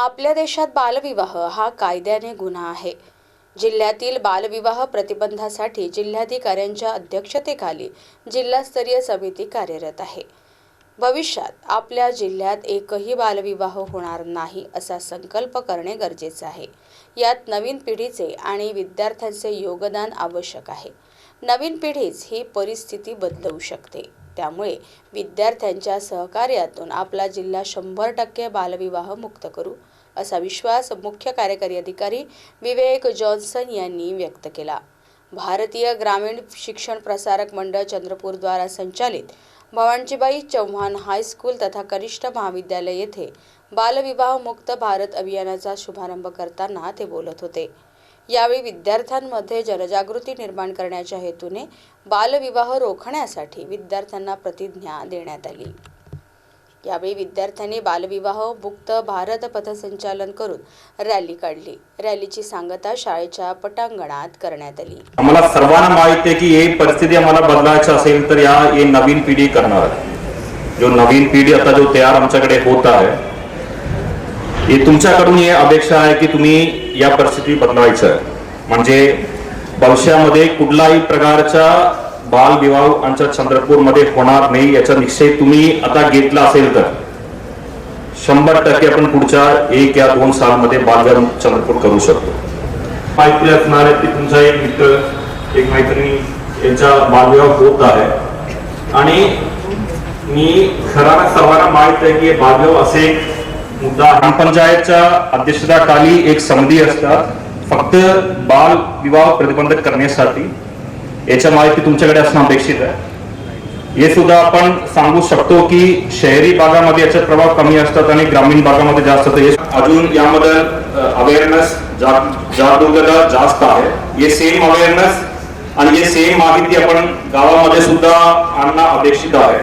आपल्या देशात बालविवाह हा कायद्याने गुन्हा आहे. जिल्ह्यातील बालविवाह प्रतिबंधासाठी जिल्हाधिकाऱ्यांच्या अध्यक्षतेखाली जिल्हास्तरीय समिती कार्यरत आहे. भविष्यात आपल्या जिल्ह्यात एकही बालविवाह होणार नाही असा संकल्प करणे गरजेचे आहे. यात नवीन पिढीचे आणि विद्यार्थ्यांचे योगदान आवश्यक आहे. नवीन पिढीच ही परिस्थिती बदलवू शकते. त्यामुळे विद्यार्थ्यांच्या सहकार्यातून आपला जिल्हा शंभर टक्के बालविवाह मुक्त करू असा विश्वास मुख्य कार्यकारी अधिकारी विवेक जॉन्सन यांनी व्यक्त केला. भारतीय ग्रामीण शिक्षण प्रसारक मंडळ चंद्रपूरद्वारा संचालित भवानजीबाई चव्हाण हायस्कूल तथा कनिष्ठ महाविद्यालय येथे बालविवाह मुक्त भारत अभियानाचा शुभारंभ करताना ते बोलत होते. यावेळी विद्यार्थ्यांमध्ये जनजागृती निर्माण करण्याच्या हेतूने बालविवाह रोखण्यासाठी विद्यार्थ्यांना प्रतिज्ञा देण्यात आली. यावेळी विद्यार्थ्यांनी बालविवाह मुक्त भारत पथसंचालन करून रॅली काढली. रॅलीची सांगता शाळेच्या पटांगणात करण्यात आली. आम्हाला सर्वांना माहीत आहे की ही परिस्थिती आम्हाला बदलायची असेल तर या हे नवीन पिढी करणार जो नवीन पिढी आता जो तयार आमच्याकडे होत आहे हे तुमच्याकडून हे अपेक्षा आहे की तुम्ही या परिस्थिती बदलायचं. आहे म्हणजे भविष्यामध्ये कुठलाही प्रकारचा बालविवाह आमच्या चंद्रपूरमध्ये होणार नाही याचा निश्चय तुम्ही आता घेतला असेल तर. शंभर टक्के आपण पुढच्या एक या दोन सालमध्ये बालविवाह चंद्रपूर करू शकतो. माहिती असणार आहे की तुमचा एक मित्र एक मैत्रिणी यांचा बालविवाह होत आहे. आणि मी खरा सर्वांना माहीत आहे की बालविवाह असे मुद्दा ग्रामपंचायतच्या अध्यक्षताखाली एक समिती असतात. फक्त बाल विवाह प्रतिबंधक करण्यासाठी. याच्या माहिती तुमच्याकडे असणं अपेक्षित आहे. हे सुद्धा आपण सांगू शकतो की शहरी भागामध्ये याचा प्रभाव कमी असतात आणि ग्रामीण भागामध्ये जास्त असतात अजून यामध्ये अवेअरनेस जागरूकता जास्त आहे. हे सेम अवेअरनेस आणि हे सेम माहिती आपण गावामध्ये सुद्धा आणणं अपेक्षित आहे.